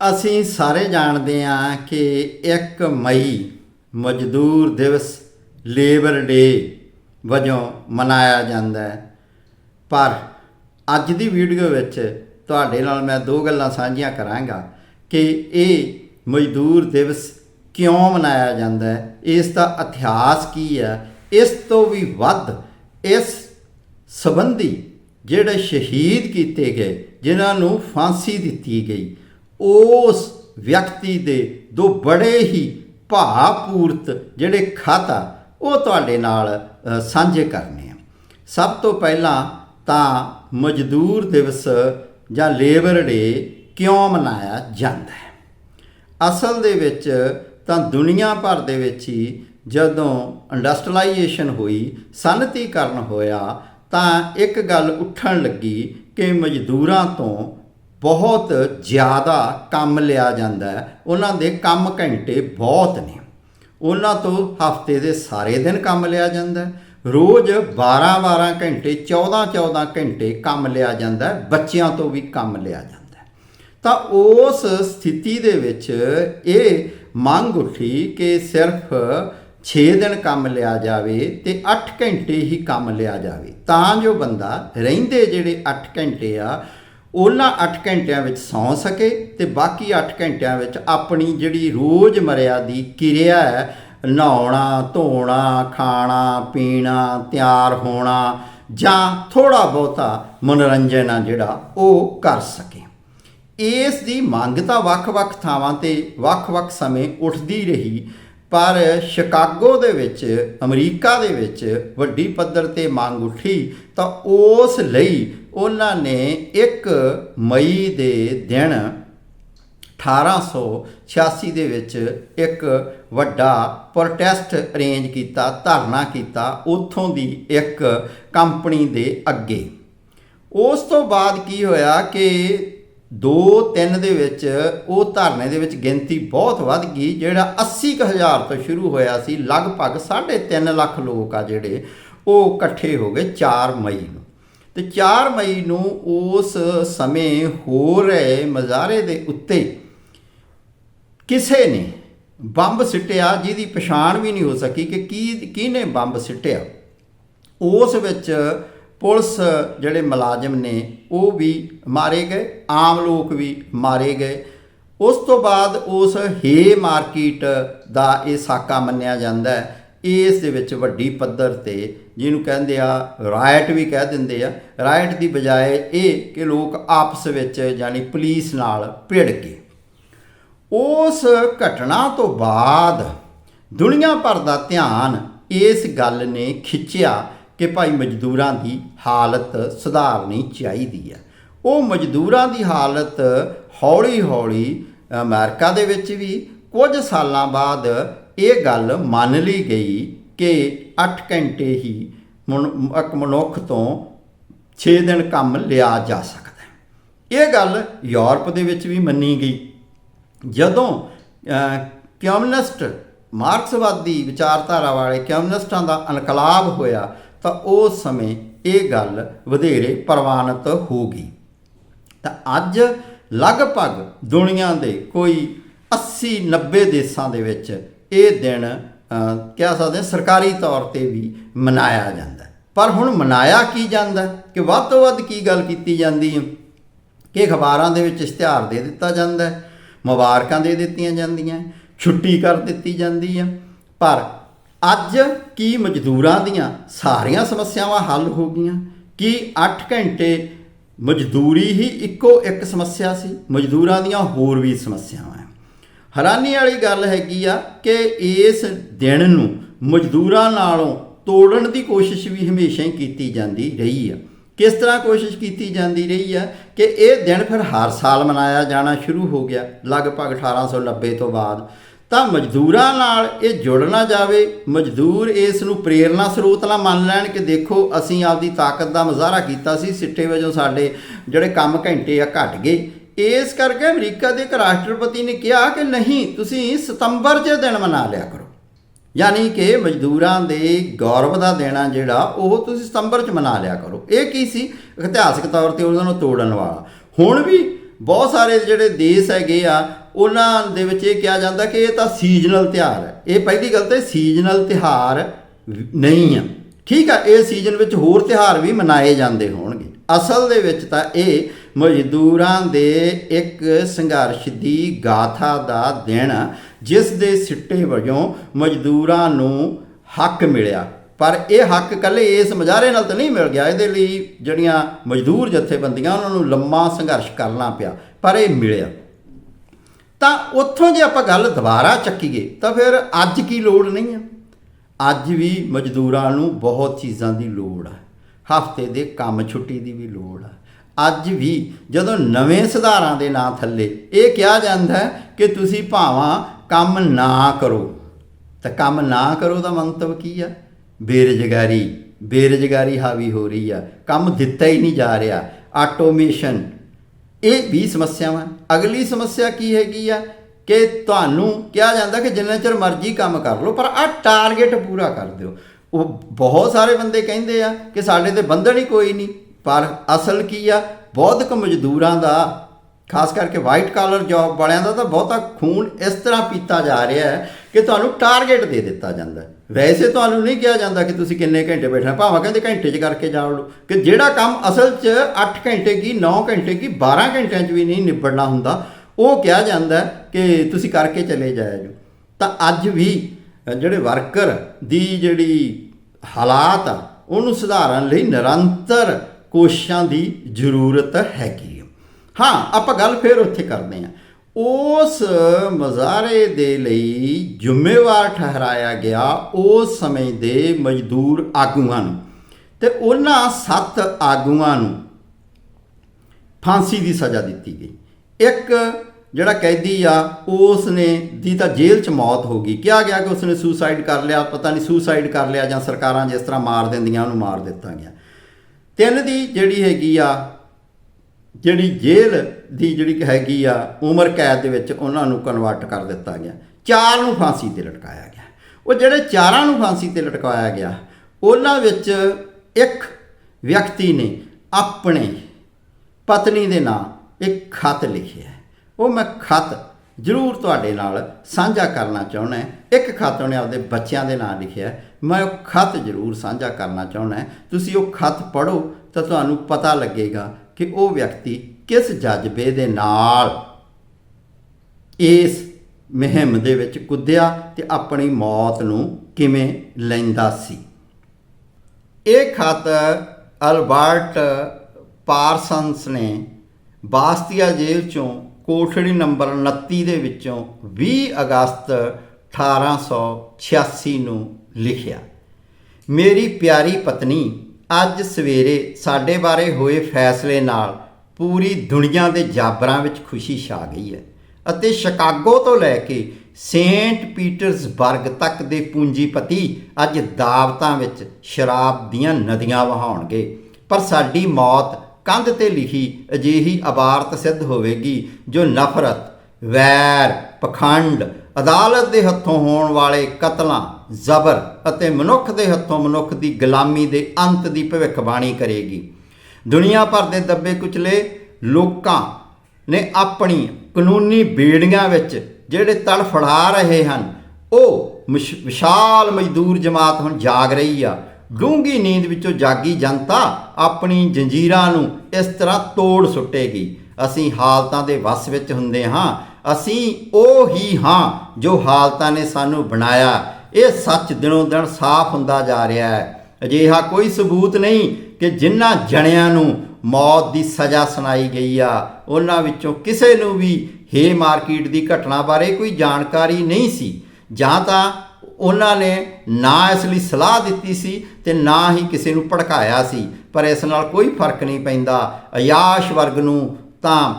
ਅਸੀਂ ਸਾਰੇ ਜਾਣਦੇ ਹਾਂ ਕਿ 1 ਮਈ ਮਜ਼ਦੂਰ ਦਿਵਸ ਲੇਬਰ ਡੇ ਵਜੋਂ ਮਨਾਇਆ ਜਾਂਦਾ ਹੈ। ਪਰ ਅੱਜ ਦੀ ਵੀਡੀਓ ਵਿੱਚ ਤੁਹਾਡੇ ਨਾਲ ਮੈਂ ਦੋ ਗੱਲਾਂ ਸਾਂਝੀਆਂ ਕਰਾਂਗਾ ਕਿ ਇਹ ਮਜ਼ਦੂਰ ਦਿਵਸ ਕਿਉਂ ਮਨਾਇਆ ਜਾਂਦਾ ਹੈ, ਇਸ ਦਾ ਇਤਿਹਾਸ ਕੀ ਹੈ, ਇਸ ਤੋਂ ਵੀ ਵੱਧ ਇਸ ਸੰਬੰਧੀ ਜਿਹੜੇ ਸ਼ਹੀਦ ਕੀਤੇ ਗਏ, ਜਿਨ੍ਹਾਂ ਨੂੰ ਫਾਂਸੀ ਦਿੱਤੀ ਗਈ ਉਸ ਵਿਅਕਤੀ ਦੇ ਦੋ ਬੜੇ ਹੀ ਭਾਵਪੂਰਤ ਜਿਹੜੇ ਖਾਤਾ ਉਹ ਤੁਹਾਡੇ ਨਾਲ ਸਾਂਝੇ ਕਰਨੇ ਆ। ਸਭ ਤੋਂ ਪਹਿਲਾਂ ਤਾਂ ਮਜ਼ਦੂਰ ਦਿਵਸ ਜਾਂ ਲੇਬਰ ਡੇ ਕਿਉਂ ਮਨਾਇਆ ਜਾਂਦਾ ਹੈ? ਅਸਲ ਦੇ ਵਿੱਚ ਤਾਂ ਦੁਨੀਆ ਭਰ ਦੇ ਵਿੱਚ ਹੀ ਜਦੋਂ ਇੰਡਸਟਰੀਲਾਈਜੇਸ਼ਨ ਹੋਈ, ਸਨਅਤੀਕਰਨ ਹੋਇਆ, ਤਾਂ ਇੱਕ ਗੱਲ ਉੱਠਣ ਲੱਗੀ ਕਿ ਮਜ਼ਦੂਰਾਂ ਤੋਂ ਬਹੁਤ ਜ਼ਿਆਦਾ ਕੰਮ ਲਿਆ ਜਾਂਦਾ ਹੈ। ਉਹਨਾਂ ਦੇ ਕੰਮ ਘੰਟੇ ਬਹੁਤ ਨੇ। ਉਹਨਾਂ ਤੋਂ ਹਫ਼ਤੇ ਦੇ ਸਾਰੇ ਦਿਨ ਕੰਮ ਲਿਆ ਜਾਂਦਾ ਹੈ। ਰੋਜ਼ 12-12 ਘੰਟੇ 14-14 ਘੰਟੇ ਕੰਮ ਲਿਆ ਜਾਂਦਾ ਹੈ। ਬੱਚਿਆਂ ਤੋਂ ਵੀ ਕੰਮ ਲਿਆ ਜਾਂਦਾ ਹੈ। ਤਾਂ ਉਸ ਸਥਿਤੀ ਦੇ ਵਿੱਚ ਇਹ ਮੰਗ ਉੱਠੀ ਕਿ ਸਿਰਫ 6 ਦਿਨ ਕੰਮ ਲਿਆ ਜਾਵੇ ਤੇ 8 ਘੰਟੇ ਹੀ ਕੰਮ ਲਿਆ ਜਾਵੇ। ਤਾਂ ਜੋ ਬੰਦਾ ਰਹਿੰਦੇ ਜਿਹੜੇ 8 ਘੰਟੇ ਆ ਉਹਨਾਂ 8 ਘੰਟਿਆਂ ਵਿੱਚ ਸੌਂ ਸਕੇ ਤੇ ਬਾਕੀ 8 ਘੰਟਿਆਂ ਵਿੱਚ ਆਪਣੀ ਜਿਹੜੀ ਰੋਜ਼ਮਰਿਆ ਦੀ ਕਿਰਿਆ ਹੈ, ਨਹਾਉਣਾ, ਧੋਣਾ, ਖਾਣਾ, ਪੀਣਾ, ਤਿਆਰ ਹੋਣਾ ਜਾਂ ਥੋੜਾ ਬਹੁਤਾ ਮਨੋਰੰਜਨ ਆ ਜਿਹੜਾ ਉਹ ਕਰ ਸਕੇ। ਇਸ ਦੀ ਮੰਗ ਤਾਂ ਵੱਖ-ਵੱਖ ਥਾਵਾਂ ਤੇ ਵੱਖ-ਵੱਖ ਸਮੇਂ ਉੱਠਦੀ ਰਹੀ। ਪਰ ਸ਼ਿਕਾਗੋ ਦੇ ਵਿੱਚ, ਅਮਰੀਕਾ ਦੇ ਵਿੱਚ ਵੱਡੀ ਪੱਧਰ ਤੇ ਮੰਗ ਉੱਠੀ, ਤਾਂ ਉਸ ਲਈ ਉਹਨਾਂ ਨੇ 1 ਮਈ ਦੇ ਦਿਨ 1886 ਦੇ ਵਿੱਚ ਇੱਕ ਵੱਡਾ ਪ੍ਰੋਟੈਸਟ ਅਰੇਂਜ ਕੀਤਾ, ਧਰਨਾ ਕੀਤਾ ਉਥੋਂ ਦੀ ਇੱਕ ਕੰਪਨੀ ਦੇ ਅੱਗੇ। ਉਸ ਤੋਂ ਬਾਅਦ ਕੀ ਹੋਇਆ ਕਿ 2-3 ਦੇ ਵਿੱਚ ਉਹ ਧਰਨੇ ਦੇ ਵਿੱਚ ਗਿਣਤੀ ਬਹੁਤ ਵੱਧ ਗਈ, ਜਿਹੜਾ 80000 ਤੋਂ ਸ਼ੁਰੂ ਹੋਇਆ ਸੀ, ਲਗਭਗ 3.5 ਲੱਖ ਲੋਕ ਆ ਜਿਹੜੇ ਉਹ ਇਕੱਠੇ ਹੋ ਗਏ 4 ਮਈ ਨੂੰ। ਤੇ 4 ਮਈ ਨੂੰ ਉਸ ਸਮੇਂ ਹੋ ਰਹੇ ਮਜ਼ਾਰੇ ਦੇ ਉੱਤੇ ਕਿਸੇ ਨੇ ਬੰਬ ਸਿੱਟਿਆ ਜਿਹਦੀ ਪਛਾਣ ਵੀ ਨਹੀਂ ਹੋ ਸਕੀ ਕਿ ਕੀ, ਕਿਹਨੇ ਬੰਬ ਸਿੱਟਿਆ। ਉਸ ਵਿੱਚ ਪੁਲਿਸ ਜਿਹੜੇ ਮੁਲਾਜ਼ਮ ਨੇ, ਉਹ ਵੀ ਮਾਰੇ ਗਏ, ਆਮ ਲੋਕ ਵੀ ਮਾਰੇ ਗਏ। ਉਸ ਤੋਂ ਬਾਅਦ ਉਸ ਹੇ ਮਾਰਕੀਟ ਦਾ ਇਹ ਸਾਕਾ ਮੰਨਿਆ ਜਾਂਦਾ ਹੈ। ਇਸ ਦੇ ਵਿੱਚ ਵੱਡੀ ਪੱਧਰ ਤੇ ਜਿਹਨੂੰ ਕਹਿੰਦੇ ਆ ਰਾਇਟ ਵੀ ਕਹਿ ਦਿੰਦੇ ਆ। ਰਾਇਟ ਦੀ ਬਜਾਏ ਇਹ ਕਿ ਲੋਕ ਆਪਸ ਵਿੱਚ ਯਾਨੀ ਪੁਲਿਸ ਨਾਲ ਭਿੜ ਕੇ ਉਸ ਘਟਨਾ ਤੋਂ ਬਾਅਦ ਦੁਨੀਆ ਭਰ ਦਾ ਧਿਆਨ ਇਸ ਗੱਲ ਨੇ ਖਿੱਚਿਆ ਕਿ ਭਾਈ ਮਜ਼ਦੂਰਾਂ ਦੀ ਹਾਲਤ ਸੁਧਾਰਨੀ ਚਾਹੀਦੀ ਹੈ। ਉਹ ਮਜ਼ਦੂਰਾਂ ਦੀ ਹਾਲਤ ਹੌਲੀ-ਹੌਲੀ ਅਮਰੀਕਾ ਦੇ ਵਿੱਚ ਵੀ ਕੁਝ ਸਾਲਾਂ ਬਾਅਦ ਇਹ ਗੱਲ ਮੰਨ ਲਈ ਗਈ ਕਿ 8 ਘੰਟੇ ਹੀ ਮਨ- ਇੱਕ ਮਨੁੱਖ ਤੋਂ 6 ਦਿਨ ਕੰਮ ਲਿਆ ਜਾ ਸਕਦਾ ਹੈ। ਇਹ ਗੱਲ ਯੂਰਪ ਦੇ ਵਿੱਚ ਵੀ ਮੰਨੀ ਗਈ। ਜਦੋਂ ਅਹ, ਕਮਿਊਨਿਸਟ ਮਾਰਕਸਵਾਦੀ ਵਿਚਾਰਧਾਰਾ ਵਾਲੇ ਕਮਿਊਨਿਸਟਾਂ ਦਾ ਇਨਕਲਾਬ ਹੋਇਆ ਤਾਂ ਉਸ ਸਮੇਂ ਇਹ ਗੱਲ ਵਧੇਰੇ ਪ੍ਰਵਾਨਿਤ ਹੋ ਗਈ ਤਾਂ ਅੱਜ ਲਗਭਗ ਦੁਨੀਆ ਦੇ ਕੋਈ 80 90 ਦੇਸ਼ਾਂ ਦੇ ਵਿੱਚ ਇਹ ਦਿਨ ਕਹਿ ਸਕਦੇ ਸਰਕਾਰੀ ਤੌਰ ਤੇ ਵੀ ਮਨਾਇਆ ਜਾਂਦਾ ਪਰ ਹੁਣ ਮਨਾਇਆ ਕੀ ਜਾਂਦਾ ਕਿ ਵੱਧ ਤੋਂ ਵੱਧ ਕੀ ਗੱਲ ਕੀਤੀ ਜਾਂਦੀ ਹੈ? ਕਿ ਅਖਬਾਰਾਂ ਦੇ ਵਿੱਚ ਇਸ਼ਤਿਹਾਰ ਦੇ ਦਿੱਤਾ ਜਾਂਦਾ ਮੁਬਾਰਕਾਂ ਦੇ ਦਿੱਤੀਆਂ ਜਾਂਦੀਆਂ ਛੁੱਟੀ ਕਰ ਦਿੱਤੀ ਜਾਂਦੀ ਹੈ। ਪਰ ਅੱਜ ਕੀ ਮਜ਼ਦੂਰਾਂ ਦੀਆਂ ਸਾਰੀਆਂ ਸਮੱਸਿਆਵਾਂ ਹੱਲ ਹੋ ਗਈਆਂ? ਕੀ 8 ਘੰਟੇ ਮਜ਼ਦੂਰੀ ਹੀ ਇੱਕੋ ਇੱਕ ਸਮੱਸਿਆ ਸੀ? ਮਜ਼ਦੂਰਾਂ ਦੀਆਂ ਹੋਰ ਵੀ ਸਮੱਸਿਆਵਾਂ ਹੈ ਹੈਰਾਨੀ ਵਾਲੀ ਗੱਲ ਹੈਗੀ ਆ ਕਿ ਇਸ ਦਿਨ ਨੂੰ ਮਜ਼ਦੂਰਾਂ ਨਾਲੋਂ ਤੋੜਨ ਦੀ ਕੋਸ਼ਿਸ਼ ਵੀ ਹਮੇਸ਼ਾ ਹੀ ਕੀਤੀ ਜਾਂਦੀ ਰਹੀ ਆ। ਕਿਸ ਤਰ੍ਹਾਂ ਕੋਸ਼ਿਸ਼ ਕੀਤੀ ਜਾਂਦੀ ਰਹੀ ਆ ਕਿ ਇਹ ਦਿਨ ਫਿਰ ਹਰ ਸਾਲ ਮਨਾਇਆ ਜਾਣਾ ਸ਼ੁਰੂ ਹੋ ਗਿਆ, ਲਗਭਗ 1890 ਤੋਂ ਬਾਅਦ। ਤਾਂ ਮਜ਼ਦੂਰਾਂ ਨਾਲ ਇਹ ਜੁੜ ਨਾ ਜਾਵੇ। ਮਜ਼ਦੂਰ ਇਸ ਨੂੰ ਪ੍ਰੇਰਣਾ ਸਰੋਤ ਨਾਲ ਮੰਨ ਲੈਣ ਕਿ ਦੇਖੋ, ਅਸੀਂ ਆਪਦੀ ਤਾਕਤ ਦਾ ਮੁਜ਼ਾਹਰਾ ਕੀਤਾ ਸੀ, ਸਿੱਟੇ ਵਜੋਂ ਸਾਡੇ ਜਿਹੜੇ ਕੰਮ ਘੰਟੇ ਆ ਘਟ ਗਏ। ਇਸ ਕਰਕੇ ਅਮਰੀਕਾ ਦੇ ਇੱਕ ਰਾਸ਼ਟਰਪਤੀ ਨੇ ਕਿਹਾ ਕਿ ਨਹੀਂ, ਤੁਸੀਂ ਸਤੰਬਰ 'ਚ ਦਿਨ ਮਨਾ ਲਿਆ ਕਰੋ। ਯਾਨੀ ਕਿ ਮਜ਼ਦੂਰਾਂ ਦੇ ਗੌਰਵ ਦਾ ਦੇਣਾ ਜਿਹੜਾ, ਉਹ ਤੁਸੀਂ ਸਤੰਬਰ 'ਚ ਮਨਾ ਲਿਆ ਕਰੋ। ਇਹ ਕੀ ਸੀ? ਇਤਿਹਾਸਕ ਤੌਰ ਤੇ ਉਹਨਾਂ ਨੂੰ ਤੋੜਨ ਵਾਲਾ। ਹੁਣ ਵੀ ਬਹੁਤ ਸਾਰੇ ਜਿਹੜੇ ਦੇਸ਼ ਹੈਗੇ ਆ ਉਹਨਾਂ ਦੇ ਵਿੱਚ ਇਹ ਕਿਹਾ ਜਾਂਦਾ ਕਿ ਇਹ ਤਾਂ ਸੀਜ਼ਨਲ ਤਿਉਹਾਰ ਹੈ। ਇਹ ਪਹਿਲੀ ਗੱਲ ਤੇ ਸੀਜ਼ਨਲ ਤਿਉਹਾਰ ਨਹੀਂ ਆ। ਠੀਕ ਆ ਇਹ ਸੀਜ਼ਨ ਵਿੱਚ ਹੋਰ ਤਿਉਹਾਰ ਵੀ ਮਨਾਏ ਜਾਂਦੇ ਹੋਣਗੇ। ਅਸਲ ਦੇ ਵਿੱਚ ਤਾਂ ਇਹ ਮਜ਼ਦੂਰਾਂ ਦੇ ਇੱਕ ਸੰਘਰਸ਼ ਦੀ ਗਾਥਾ ਦਾ ਦਿਨ ਆ, ਜਿਸ ਦੇ ਸਿੱਟੇ ਵਜੋਂ ਮਜ਼ਦੂਰਾਂ ਨੂੰ ਹੱਕ ਮਿਲਿਆ। ਪਰ ਇਹ ਹੱਕ ਕੱਲੇ ਇਸ ਮੁਜ਼ਾਹਰੇ ਨਾਲ ਤਾਂ ਨਹੀਂ ਮਿਲ ਗਿਆ। ਇਹਦੇ ਲਈ ਜਿਹੜੀਆਂ ਮਜ਼ਦੂਰ ਜਥੇਬੰਦੀਆਂ ਉਹਨਾਂ ਨੂੰ ਲੰਮਾ ਸੰਘਰਸ਼ ਕਰਨਾ ਪਿਆ ਪਰ ਇਹ ਮਿਲਿਆ। ਤਾਂ ਉੱਥੋਂ ਜੇ ਆਪਾਂ ਗੱਲ ਦੁਬਾਰਾ ਚੱਕੀਏ, ਤਾਂ ਫਿਰ ਅੱਜ ਕੀ ਲੋੜ ਨਹੀਂ ਹੈ ਅੱਜ ਵੀ ਮਜ਼ਦੂਰਾਂ ਨੂੰ ਬਹੁਤ ਚੀਜ਼ਾਂ ਦੀ ਲੋੜ ਆ। ਹਫ਼ਤੇ ਦੇ ਕੰਮ ਛੁੱਟੀ ਦੀ ਵੀ ਲੋੜ ਆ। ਅੱਜ ਵੀ ਜਦੋਂ ਨਵੇਂ ਸੁਧਾਰਾਂ ਦੇ ਨਾਂ ਥੱਲੇ, ਇਹ ਕਿਹਾ ਜਾਂਦਾ ਹੈ ਕਿ ਤੁਸੀਂ ਭਾਵਾਂ ਕੰਮ ਨਾ ਕਰੋ। ਤਾਂ ਕੰਮ ਨਾ ਕਰੋ ਦਾ ਮੰਤਵ ਕੀ ਆ? ਬੇਰੁਜ਼ਗਾਰੀ ਬੇਰੁਜ਼ਗਾਰੀ ਹਾਵੀ ਹੋ ਰਹੀ ਆ। ਕੰਮ ਦਿੱਤਾ ਹੀ ਨਹੀਂ ਜਾ ਰਿਹਾ। ਆਟੋਮੇਸ਼ਨ ਇਹ ਵੀ ਸਮੱਸਿਆਵਾਂ ਅਗਲੀ ਸਮੱਸਿਆ ਕੀ ਹੈਗੀ ਆ ਕਿ ਤੁਹਾਨੂੰ ਕਿਹਾ ਜਾਂਦਾ ਕਿ ਜਿੰਨਾ ਚਿਰ ਮਰਜ਼ੀ ਕੰਮ ਕਰ ਲਓ, ਪਰ ਆ ਟਾਰਗੇਟ ਪੂਰਾ ਕਰ ਦਿਓ। ਉਹ ਬਹੁਤ ਸਾਰੇ ਬੰਦੇ ਕਹਿੰਦੇ ਆ ਕਿ ਸਾਡੇ ਤੇ ਬੰਧਨ ਹੀ ਕੋਈ ਨਹੀਂ, ਪਰ ਅਸਲ ਕੀ ਆ ਬੌਧਿਕ ਮਜ਼ਦੂਰਾਂ ਦਾ, ਖਾਸ ਕਰਕੇ ਵਾਈਟ ਕਾਲਰ ਜੌਬ ਵਾਲਿਆਂ ਦਾ ਤਾਂ ਬਹੁਤਾ ਖੂਨ ਇਸ ਤਰ੍ਹਾਂ ਪੀਤਾ ਜਾ ਰਿਹਾ ਹੈ ਕਿ ਤੁਹਾਨੂੰ ਟਾਰਗੇਟ ਦੇ ਦਿੱਤਾ ਜਾਂਦਾ ਹੈ। ਵੈਸੇ ਤੁਹਾਨੂੰ ਨਹੀਂ ਕਿਹਾ ਜਾਂਦਾ ਕਿ ਤੁਸੀਂ ਕਿੰਨੇ ਘੰਟੇ ਬੈਠਣਾ, ਭਾਵੇਂ ਕਹਿੰਦੇ ਘੰਟੇ 'ਚ ਕਰਕੇ ਜਾ ਲਓ ਕਿ ਜਿਹੜਾ ਕੰਮ ਅਸਲ 'ਚ 8 ਘੰਟੇ ਕੀ 9 ਘੰਟੇ ਕੀ 12 ਘੰਟਿਆਂ 'ਚ ਵੀ ਨਹੀਂ ਨਿਬੜਨਾ ਹੁੰਦਾ, ਉਹ ਕਿਹਾ ਜਾਂਦਾ ਕਿ ਤੁਸੀਂ ਕਰਕੇ ਚਲੇ ਜਾਇਆ ਜੋ। ਤਾਂ ਅੱਜ ਵੀ ਜਿਹੜੇ ਵਰਕਰ ਦੀ ਜਿਹੜੀ ਹਾਲਾਤ ਆ, ਉਹਨੂੰ ਸੁਧਾਰਨ ਲਈ ਨਿਰੰਤਰ ਕੋਸ਼ਿਸ਼ਾਂ ਦੀ ਜ਼ਰੂਰਤ ਹੈਗੀ ਹੈ ਹਾਂ, ਆਪਾਂ ਗੱਲ ਫੇਰ ਉੱਥੇ ਕਰਦੇ ਹਾਂ। ਉਸ ਮਜ਼ਾਰੇ ਦੇ ਲਈ ਜ਼ਿੰਮੇਵਾਰ ਠਹਿਰਾਇਆ ਗਿਆ ਉਸ ਸਮੇਂ ਦੇ ਮਜ਼ਦੂਰ ਆਗੂਆਂ ਨੂੰ। ਤੇ ਉਹਨਾਂ ਸੱਤ ਆਗੂਆਂ ਨੂੰ ਫਾਂਸੀ ਦੀ ਸਜ਼ਾ ਦਿੱਤੀ ਗਈ। ਇੱਕ ਜਿਹੜਾ ਕੈਦੀ ਆ ਉਸ ਨੇ ਦੀ ਤਾਂ ਜੇਲ੍ਹ 'ਚ ਮੌਤ ਹੋ ਗਈ। ਕਿਹਾ ਗਿਆ ਕਿ ਉਸਨੇ ਸੁਸਾਈਡ ਕਰ ਲਿਆ, ਪਤਾ ਨਹੀਂ ਸੁਸਾਈਡ ਕਰ ਲਿਆ ਜਾਂ ਸਰਕਾਰਾਂ ਜਿਸ ਤਰ੍ਹਾਂ ਮਾਰ ਦਿੰਦੀਆਂ, ਉਹਨੂੰ ਮਾਰ ਦਿੱਤਾ ਗਿਆ। ਤਿੰਨ ਦੀ ਜਿਹੜੀ ਹੈਗੀ ਆ ਜਿਹੜੀ ਜੇਲ੍ਹ ਦੀ ਜਿਹੜੀ ਹੈਗੀ ਆ, ਉਮਰ ਕੈਦ ਦੇ ਵਿੱਚ ਉਹਨਾਂ ਨੂੰ ਕਨਵਰਟ ਕਰ ਦਿੱਤਾ ਗਿਆ। ਚਾਰ ਨੂੰ ਫਾਂਸੀ ਤੇ ਲਟਕਾਇਆ ਗਿਆ। ਉਹ ਜਿਹੜੇ ਚਾਰਾਂ ਨੂੰ ਫਾਂਸੀ ਤੇ ਲਟਕਾਇਆ ਗਿਆ, ਉਹਨਾਂ ਵਿੱਚ ਇੱਕ ਵਿਅਕਤੀ ਨੇ ਆਪਣੇ ਪਤਨੀ ਦੇ ਨਾਂ ਇੱਕ ਖਤ ਲਿਖਿਆ ਹੈ। ਉਹ ਮੈਂ ਖਤ ਜ਼ਰੂਰ ਤੁਹਾਡੇ ਨਾਲ ਸਾਂਝਾ ਕਰਨਾ ਚਾਹੁੰਦਾ ਇੱਕ ਖਤ ਉਹਨੇ ਆਪਦੇ ਬੱਚਿਆਂ ਦੇ ਨਾਂ ਲਿਖਿਆ ਮੈਂ ਉਹ ਖਤ ਜ਼ਰੂਰ ਸਾਂਝਾ ਕਰਨਾ ਚਾਹੁੰਦਾ ਤੁਸੀਂ ਉਹ ਖਤ ਪੜ੍ਹੋ ਤਾਂ ਤੁਹਾਨੂੰ ਪਤਾ ਲੱਗੇਗਾ ਕਿ ਉਹ ਵਿਅਕਤੀ ਕਿਸ ਜਜ਼ਬੇ ਦੇ ਨਾਲ ਇਸ ਮਹਿੰਮ ਦੇ ਵਿੱਚ ਕੁੱਦਿਆ ਤੇ ਆਪਣੀ ਮੌਤ ਨੂੰ ਕਿਵੇਂ ਲੈਂਦਾ ਸੀ? ਇਹ ਖਤ ਅਲਬਰਟ ਪਾਰਸਨਸ ਨੇ ਬਾਸਤੀਆ ਜੇਲ੍ਹ ਚੋਂ ਕੋਠੜੀ ਨੰਬਰ 29 ਦੇ ਵਿੱਚੋਂ 20 ਅਗਸਤ 1886 ਨੂੰ ਲਿਖਿਆ, ਮੇਰੀ ਪਿਆਰੀ ਪਤਨੀ ਅੱਜ ਸਵੇਰੇ ਸਾਡੇ ਬਾਰੇ ਹੋਏ ਫੈਸਲੇ ਨਾਲ ਪੂਰੀ ਦੁਨੀਆ ਦੇ ਜਾਬਰਾਂ ਵਿੱਚ ਖੁਸ਼ੀ ਛਾ ਗਈ ਹੈ ਅਤੇ ਸ਼ਿਕਾਗੋ ਤੋਂ ਲੈ ਕੇ ਸੇਂਟ ਪੀਟਰਸਬਰਗ ਤੱਕ ਦੇ ਪੂੰਜੀਪਤੀ ਅੱਜ ਦਾਵਤਾਂ ਵਿੱਚ ਸ਼ਰਾਬ ਦੀਆਂ ਨਦੀਆਂ ਵਹਾਉਣਗੇ। ਪਰ ਸਾਡੀ ਮੌਤ ਕੰਧ ਤੇ ਲਿਖੀ ਅਜਿਹੀ ਅਬਾਰਤ ਸਿੱਧ ਹੋਵੇਗੀ ਜੋ ਨਫ਼ਰਤ, ਵੈਰ, ਪਖੰਡ ਅਦਾਲਤ ਦੇ ਹੱਥੋਂ ਹੋਣ ਵਾਲੇ ਕਤਲਾਂ, ਜ਼ਬਰ ਅਤੇ ਮਨੁੱਖ ਦੇ ਹੱਥੋਂ ਮਨੁੱਖ ਦੀ ਗੁਲਾਮੀ ਦੇ ਅੰਤ ਦੀ ਭਵਿੱਖਬਾਣੀ ਕਰੇਗੀ। ਦੁਨੀਆ ਭਰ ਦੇ ਦੱਬੇ ਕੁਚਲੇ ਲੋਕਾਂ ਨੇ ਆਪਣੀ ਕਾਨੂੰਨੀ ਬੇੜੀਆਂ ਵਿੱਚ ਜਿਹੜੇ ਤੜਫੜਾ ਰਹੇ ਹਨ, ਉਹ ਮਿਸ਼- ਵਿਸ਼ਾਲ ਮਜ਼ਦੂਰ ਜਮਾਤ ਹੁਣ ਜਾਗ ਰਹੀ ਆ। ਡੂੰਗੀ ਨੀਂਦ ਵਿੱਚੋਂ ਜਾਗੀ ਜਨਤਾ ਆਪਣੀ ਜੰਜੀਰਾਂ ਨੂੰ ਇਸ ਤਰ੍ਹਾਂ ਤੋੜ ਸੁੱਟੇਗੀ। ਅਸੀਂ ਹਾਲਤਾਂ ਦੇ ਵਸ ਵਿੱਚ ਹੁੰਦੇ ਹਾਂ ਅਸੀਂ ਉਹ ਹੀ ਹਾਂ ਜੋ ਹਾਲਤਾਂ ਨੇ ਸਾਨੂੰ ਬਣਾਇਆ। ਇਹ ਸੱਚ ਦਿਨੋਂ ਦਿਨ ਸਾਫ਼ ਹੁੰਦਾ ਜਾ ਰਿਹਾ ਹੈ। ਅਜਿਹਾ ਕੋਈ ਸਬੂਤ ਨਹੀਂ ਕਿ ਜਿਨ੍ਹਾਂ ਜਣਿਆਂ ਨੂੰ ਮੌਤ ਦੀ ਸਜ਼ਾ ਸੁਣਾਈ ਗਈ ਆ, ਉਹਨਾਂ ਵਿੱਚੋਂ ਕਿਸੇ ਨੂੰ ਵੀ ਹੇ ਮਾਰਕੀਟ ਦੀ ਘਟਨਾ ਬਾਰੇ ਕੋਈ ਜਾਣਕਾਰੀ ਨਹੀਂ ਸੀ। ਜਾਂ ਤਾਂ ਉਹਨਾਂ ਨੇ ਨਾ ਇਸ ਲਈ ਸਲਾਹ ਦਿੱਤੀ ਸੀ ਤੇ ਨਾ ਹੀ ਕਿਸੇ ਨੂੰ ਭੜਕਾਇਆ ਸੀ, ਪਰ ਇਸ ਨਾਲ ਕੋਈ ਫ਼ਰਕ ਨਹੀਂ ਪੈਂਦਾ। ਅਯਾਸ਼ ਵਰਗ ਨੂੰ ਤਾਂ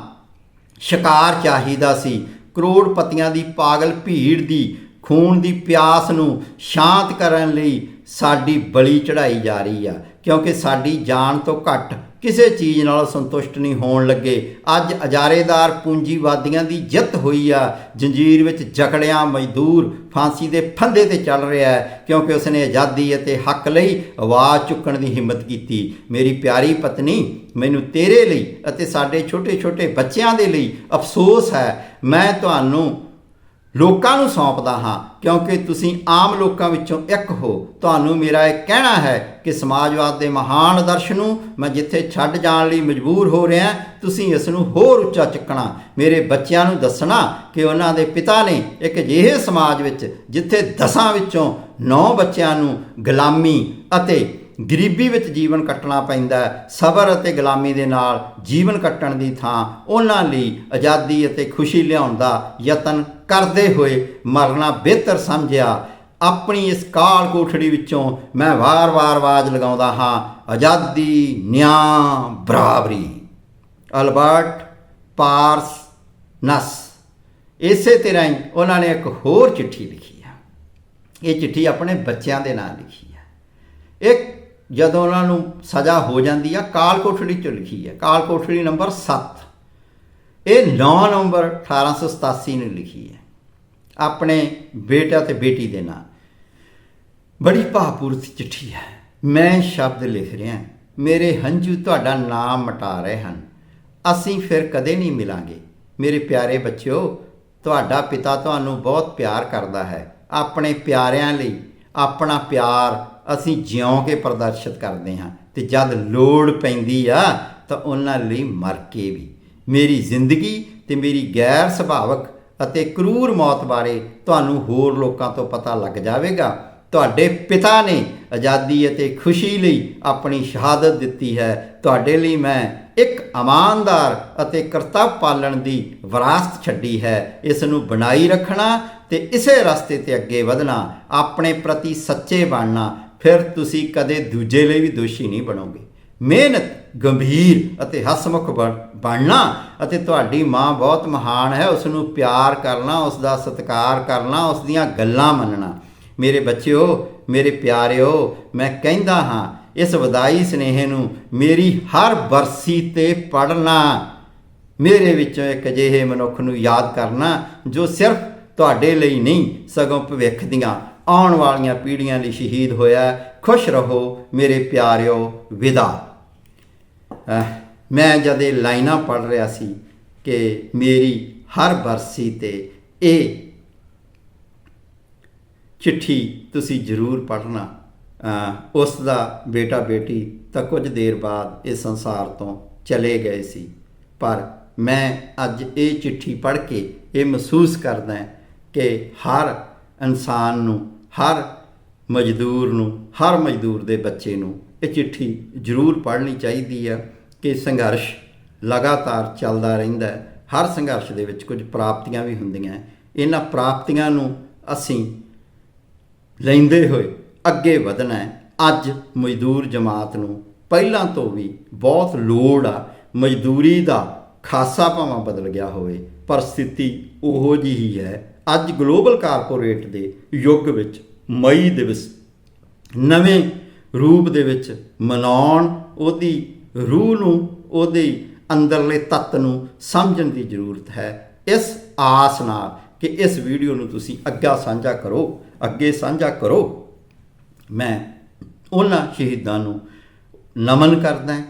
ਸ਼ਿਕਾਰ ਚਾਹੀਦਾ ਸੀ। ਕਰੋੜਪਤੀਆਂ ਦੀ ਪਾਗਲ ਭੀੜ ਦੀ, ਖੂਨ ਦੀ ਪਿਆਸ ਨੂੰ ਸ਼ਾਂਤ ਕਰਨ ਲਈ ਸਾਡੀ ਬਲੀ ਚੜਾਈ ਜਾ ਰਹੀ ਆ, ਕਿਉਂਕਿ ਸਾਡੀ ਜਾਨ ਤੋਂ ਘੱਟ ਕਿਸੇ ਚੀਜ਼ ਨਾਲ ਸੰਤੁਸ਼ਟ ਨਹੀਂ ਹੋਣ ਲੱਗੇ। ਅੱਜ ਅਜਾਰੇਦਾਰ ਪੂੰਜੀਵਾਦੀਆਂ ਦੀ ਜਿੱਤ ਹੋਈ ਆ। ਜੰਜੀਰ ਵਿੱਚ ਜਕੜਿਆਂ ਮਜ਼ਦੂਰ ਫਾਂਸੀ ਦੇ ਫੰਦੇ ਤੇ ਚੱਲ ਰਿਹਾ ਹੈ, ਕਿਉਂਕਿ ਉਸਨੇ ਆਜ਼ਾਦੀ ਅਤੇ ਹੱਕ ਲਈ ਆਵਾਜ਼ ਚੁੱਕਣ ਦੀ ਹਿੰਮਤ ਕੀਤੀ। ਮੇਰੀ ਪਿਆਰੀ ਪਤਨੀ, ਮੈਨੂੰ ਤੇਰੇ ਲਈ ਅਤੇ ਸਾਡੇ ਛੋਟੇ-ਛੋਟੇ ਬੱਚਿਆਂ ਦੇ ਲਈ ਅਫਸੋਸ ਹੈ। ਮੈਂ ਤੁਹਾਨੂੰ ਲੋਕਾਂ ਨੂੰ ਸੌਂਪਦਾ ਹਾਂ, ਕਿਉਂਕਿ ਤੁਸੀਂ ਆਮ ਲੋਕਾਂ ਵਿੱਚੋਂ ਇੱਕ ਹੋ। ਤੁਹਾਨੂੰ ਮੇਰਾ ਇਹ ਕਹਿਣਾ ਹੈ ਕਿ ਸਮਾਜਵਾਦ ਦੇ ਮਹਾਨ ਆਦਰਸ਼ ਨੂੰ ਮੈਂ ਜਿੱਥੇ ਛੱਡ ਜਾਣ ਲਈ ਮਜਬੂਰ ਹੋ ਰਿਹਾ, ਤੁਸੀਂ ਇਸ ਨੂੰ ਹੋਰ ਉੱਚਾ ਚੱਕਣਾ। ਮੇਰੇ ਬੱਚਿਆਂ ਨੂੰ ਦੱਸਣਾ ਕਿ ਉਹਨਾਂ ਦੇ ਪਿਤਾ ਨੇ ਇੱਕ ਅਜਿਹੇ ਸਮਾਜ ਵਿੱਚ, ਜਿੱਥੇ ਦਸਾਂ ਵਿੱਚੋਂ 9 ਬੱਚਿਆਂ ਨੂੰ ਗੁਲਾਮੀ ਅਤੇ ਗਰੀਬੀ ਵਿੱਚ ਜੀਵਨ ਕੱਟਣਾ ਪੈਂਦਾ ਸਬਰ ਅਤੇ ਗੁਲਾਮੀ ਦੇ ਨਾਲ ਜੀਵਨ ਕੱਟਣ ਦੀ ਥਾਂ ਉਹਨਾਂ ਲਈ ਆਜ਼ਾਦੀ ਅਤੇ ਖੁਸ਼ੀ ਲਿਆਉਣ ਦਾ ਯਤਨ ਕਰਦੇ ਹੋਏ ਮਰਨਾ ਬਿਹਤਰ ਸਮਝਿਆ। ਆਪਣੀ ਇਸ ਕਾਲ ਕੋਠੜੀ ਵਿੱਚੋਂ ਮੈਂ ਵਾਰ-ਵਾਰ ਆਵਾਜ਼ ਲਗਾਉਂਦਾ ਹਾਂ, ਆਜ਼ਾਦੀ, ਨਿਆਂ, ਬਰਾਬਰੀ। ਅਲਬਰਟ ਪਾਰਸ ਨਸ। ਇਸੇ ਤਰ੍ਹਾਂ ਹੀ ਉਹਨਾਂ ਨੇ ਇੱਕ ਹੋਰ ਚਿੱਠੀ ਲਿਖੀ ਹੈ ਇਹ ਚਿੱਠੀ ਆਪਣੇ ਬੱਚਿਆਂ ਦੇ ਨਾਂ ਲਿਖੀ ਹੈ ਇੱਕ ਜਦੋਂ ਉਹਨਾਂ ਨੂੰ ਸਜ਼ਾ ਹੋ ਜਾਂਦੀ ਆ, ਕਾਲ ਕੋਠੜੀ ਚ ਲਿਖੀ ਹੈ। ਕਾਲ ਕੋਠੜੀ ਨੰਬਰ 7 ਇਹ 9 ਨਵੰਬਰ 1887 ਨੂੰ ਲਿਖੀ ਹੈ। ਆਪਣੇ ਬੇਟਾ ਤੇ ਬੇਟੀ ਦੇ ਨਾਂ। ਬੜੀ ਭਾਵਪੂਰਤ ਚਿੱਠੀ ਹੈ। ਮੈਂ ਸ਼ਬਦ ਲਿਖ ਰਿਹਾ ਮੇਰੇ ਹੰਝੂ ਤੁਹਾਡਾ ਨਾਮ ਮਟਾ ਰਹੇ ਹਨ। ਅਸੀਂ ਫਿਰ ਕਦੇ ਨਹੀਂ ਮਿਲਾਂਗੇ। ਮੇਰੇ ਪਿਆਰੇ ਬੱਚਿਓ, ਤੁਹਾਡਾ ਪਿਤਾ ਤੁਹਾਨੂੰ ਬਹੁਤ ਪਿਆਰ ਕਰਦਾ ਹੈ। ਆਪਣੇ ਪਿਆਰਿਆਂ ਲਈ ਆਪਣਾ ਪਿਆਰ ਅਸੀਂ ਜਿਉਂ ਕੇ ਪ੍ਰਦਰਸ਼ਿਤ ਕਰਦੇ ਹਾਂ ਤੇ ਜਦ ਲੋੜ ਪੈਂਦੀ ਆ ਤਾਂ ਉਹਨਾਂ ਲਈ ਮਰ ਕੇ ਵੀ। ਮੇਰੀ ਜ਼ਿੰਦਗੀ ਤੇ ਮੇਰੀ ਗੈਰ ਸੁਭਾਵਕ ਅਤੇ ਕਰੂਰ ਮੌਤ ਬਾਰੇ ਤੁਹਾਨੂੰ ਹੋਰ ਲੋਕਾਂ ਤੋਂ ਪਤਾ ਲੱਗ ਜਾਵੇਗਾ। ਤੁਹਾਡੇ ਪਿਤਾ ਨੇ ਆਜ਼ਾਦੀ ਅਤੇ ਖੁਸ਼ੀ ਲਈ ਆਪਣੀ ਸ਼ਹਾਦਤ ਦਿੱਤੀ ਹੈ। ਤੁਹਾਡੇ ਲਈ ਮੈਂ ਇੱਕ ਇਮਾਨਦਾਰ ਅਤੇ ਕਰਤੱਵ ਪਾਲਣ ਦੀ ਵਿਰਾਸਤ ਛੱਡੀ ਹੈ। ਇਸ ਨੂੰ ਬਣਾਈ ਰੱਖਣਾ ਤੇ ਇਸੇ ਰਸਤੇ ਤੇ ਅੱਗੇ ਵਧਣਾ, ਆਪਣੇ ਪ੍ਰਤੀ ਸੱਚੇ ਬਣਨਾ ਫਿਰ ਤੁਸੀਂ ਕਦੇ ਦੂਜੇ ਲਈ ਵੀ ਦੋਸ਼ੀ ਨਹੀਂ ਬਣੋਗੇ। ਮਿਹਨਤ, ਗੰਭੀਰ ਅਤੇ ਹਸਮੁਖ ਬਣ- ਬਣਨਾ ਅਤੇ ਤੁਹਾਡੀ ਮਾਂ ਬਹੁਤ ਮਹਾਨ ਹੈ ਉਸ ਨੂੰ ਪਿਆਰ ਕਰਨਾ ਉਸ ਦਾ ਸਤਿਕਾਰ ਕਰਨਾ ਉਸ ਦੀਆਂ ਗੱਲਾਂ ਮੰਨਣਾ। ਮੇਰੇ ਬੱਚਿਓ, ਮੇਰੇ ਪਿਆਰਿਓ, ਮੈਂ ਕਹਿੰਦਾ ਹਾਂ, ਇਸ ਵਧਾਈ ਸਨੇਹ ਨੂੰ ਮੇਰੀ ਹਰ ਬਰਸੀ ਤੇ ਪੜਨਾ ਮੇਰੇ ਵਿੱਚੋਂ ਇੱਕ ਅਜਿਹੇ ਮਨੁੱਖ ਨੂੰ ਯਾਦ ਕਰਨਾ ਜੋ ਸਿਰਫ ਤੁਹਾਡੇ ਲਈ ਨਹੀਂ, ਸਗੋਂ ਭਵਿੱਖ ਦੀਆਂ ਆਉਣ ਵਾਲੀਆਂ ਪੀੜ੍ਹੀਆਂ ਲਈ ਸ਼ਹੀਦ ਹੋਇਆ ਖੁਸ਼ ਰਹੋ ਮੇਰੇ ਪਿਆਰਿਓ ਵਿਦਾ। ਮੈਂ ਜਦ ਇਹ ਲਾਈਨਾਂ ਪੜ੍ਹ ਰਿਹਾ ਸੀ ਕਿ ਮੇਰੀ ਹਰ ਬਰਸੀ ਤੇ ਇਹ ਚਿੱਠੀ ਤੁਸੀਂ ਜ਼ਰੂਰ ਪੜ੍ਹਨਾ। ਅਹ ਉਸ ਦਾ ਬੇਟਾ ਬੇਟੀ ਤਾਂ ਕੁਝ ਦੇਰ ਬਾਅਦ ਇਸ ਸੰਸਾਰ ਤੋਂ ਚਲੇ ਗਏ ਸੀ। ਪਰ ਮੈਂ ਅੱਜ ਇਹ ਚਿੱਠੀ ਪੜ੍ਹ ਕੇ ਇਹ ਮਹਿਸੂਸ ਕਰਦਾ ਕਿ ਹਰ ਇਨਸਾਨ ਨੂੰ ਹਰ ਮਜ਼ਦੂਰ ਨੂੰ, ਹਰ ਮਜ਼ਦੂਰ ਦੇ ਬੱਚੇ ਨੂੰ ਇਹ ਚਿੱਠੀ ਜ਼ਰੂਰ ਪੜ੍ਹਨੀ ਚਾਹੀਦੀ ਆ ਕਿ ਸੰਘਰਸ਼ ਲਗਾਤਾਰ ਚੱਲਦਾ ਰਹਿੰਦਾ ਹੈ। ਹਰ ਸੰਘਰਸ਼ ਦੇ ਵਿੱਚ ਕੁਝ ਪ੍ਰਾਪਤੀਆਂ ਵੀ ਹੁੰਦੀਆਂ ਇਹਨਾਂ ਪ੍ਰਾਪਤੀਆਂ ਨੂੰ ਅਸੀਂ ਲੈਂਦੇ ਹੋਏ ਅੱਗੇ ਵਧਣਾ ਹੈ। ਅੱਜ ਮਜ਼ਦੂਰ ਜਮਾਤ ਨੂੰ ਪਹਿਲਾਂ ਤੋਂ ਵੀ ਬਹੁਤ ਲੋੜ ਆ। ਮਜ਼ਦੂਰੀ ਦਾ ਖਾਸਾ ਭਾਵਾਂ ਬਦਲ ਗਿਆ ਹੋਵੇ। ਪਰ ਸਥਿਤੀ ਉਹੋ ਜਿਹੀ ਹੀ। ਹੈ ਅੱਜ ਗਲੋਬਲ ਕਾਰਪੋਰੇਟ ਦੇ ਯੁੱਗ ਵਿੱਚ ਮਈ ਦਿਵਸ ਨਵੇਂ ਰੂਪ ਦੇ ਵਿੱਚ ਮਨਾਉਣ, ਉਹਦੀ ਰੂਹ ਨੂੰ, ਉਹਦੇ ਅੰਦਰਲੇ ਤੱਤ ਨੂੰ ਸਮਝਣ ਦੀ ਜ਼ਰੂਰਤ ਹੈ। ਇਸ ਆਸ ਨਾਲ ਕਿ ਇਸ ਵੀਡੀਓ ਨੂੰ ਤੁਸੀਂ ਅੱਗਾ ਸਾਂਝਾ ਕਰੋ, ਅੱਗੇ ਸਾਂਝਾ ਕਰੋ, ਮੈਂ ਉਹਨਾਂ ਸ਼ਹੀਦਾਂ ਨੂੰ ਨਮਨ ਕਰਦਾ ਹਾਂ।